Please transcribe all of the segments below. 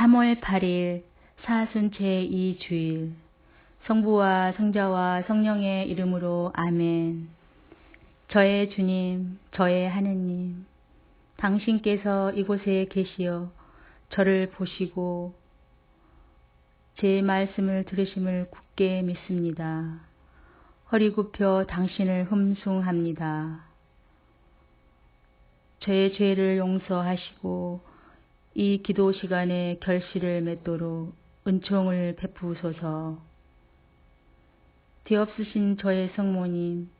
3월 8일 사순 제2주일 성부와 성자와 성령의 이름으로 아멘 저의 주님, 저의 하느님 당신께서 이곳에 계시어 저를 보시고 제 말씀을 들으심을 굳게 믿습니다. 허리 굽혀 당신을 흠숭합니다. 저의 죄를 용서하시고 이 기도 시간에 결실을 맺도록 은총을 베푸소서. 뒤없으신 저의 성모님,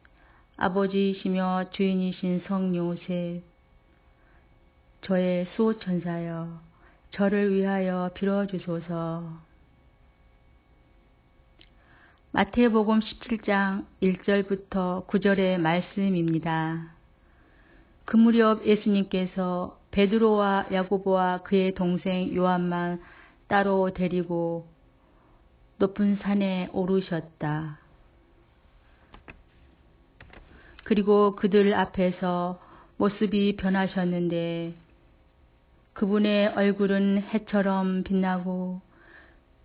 아버지이시며 주인이신 성요셉, 저의 수호천사여, 저를 위하여 빌어주소서. 마태복음 17장 1절부터 9절의 말씀입니다. 그 무렵 예수님께서 베드로와 야고보와 그의 동생 요한만 따로 데리고 높은 산에 오르셨다. 그리고 그들 앞에서 모습이 변하셨는데 그분의 얼굴은 해처럼 빛나고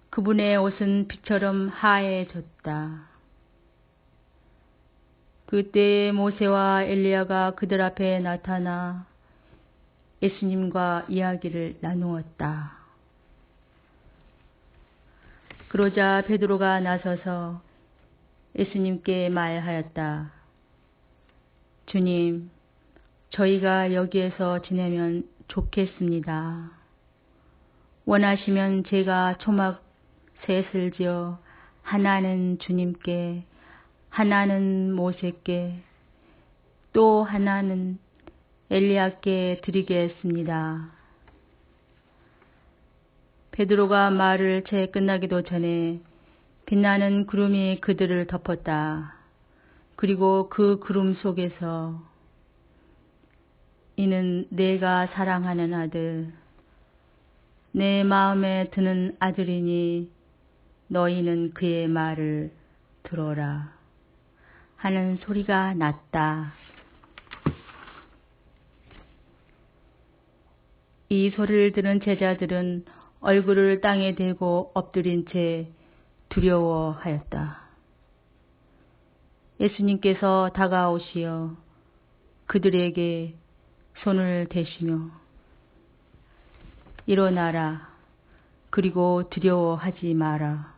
그분의 옷은 빛처럼 하얘졌다. 그때 모세와 엘리야가 그들 앞에 나타나 예수님과 이야기를 나누었다. 그러자 베드로가 나서서 예수님께 말하였다. 주님, 저희가 여기에서 지내면 좋겠습니다. 원하시면 제가 초막 셋을 지어 하나는 주님께, 하나는 모세께, 또 하나는 엘리야께 드리겠습니다. 베드로가 말을 채 끝나기도 전에 빛나는 구름이 그들을 덮었다. 그리고 그 구름 속에서 이는 내가 사랑하는 아들, 내 마음에 드는 아들이니 너희는 그의 말을 들어라 하는 소리가 났다. 이 소리를 들은 제자들은 얼굴을 땅에 대고 엎드린 채 두려워하였다. 예수님께서 다가오시어 그들에게 손을 대시며 일어나라 그리고 두려워하지 마라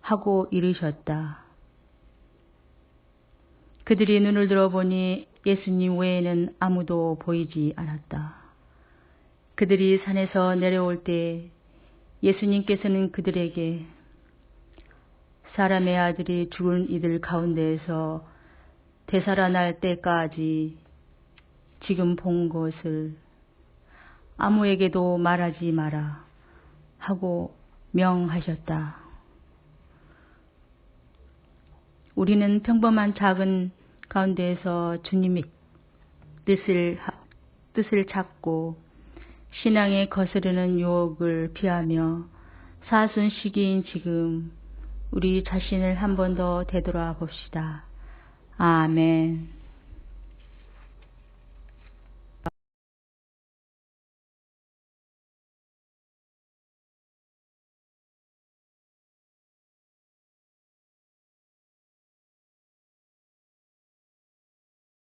하고 이르셨다. 그들이 눈을 들어보니 예수님 외에는 아무도 보이지 않았다. 그들이 산에서 내려올 때 예수님께서는 그들에게 사람의 아들이 죽은 이들 가운데에서 되살아날 때까지 지금 본 것을 아무에게도 말하지 마라 하고 명하셨다. 우리는 평범한 작은 가운데에서 주님의 뜻을, 뜻을 찾고 신앙에 거스르는 유혹을 피하며 사순 시기인 지금 우리 자신을 한 번 더 되돌아 봅시다. 아멘.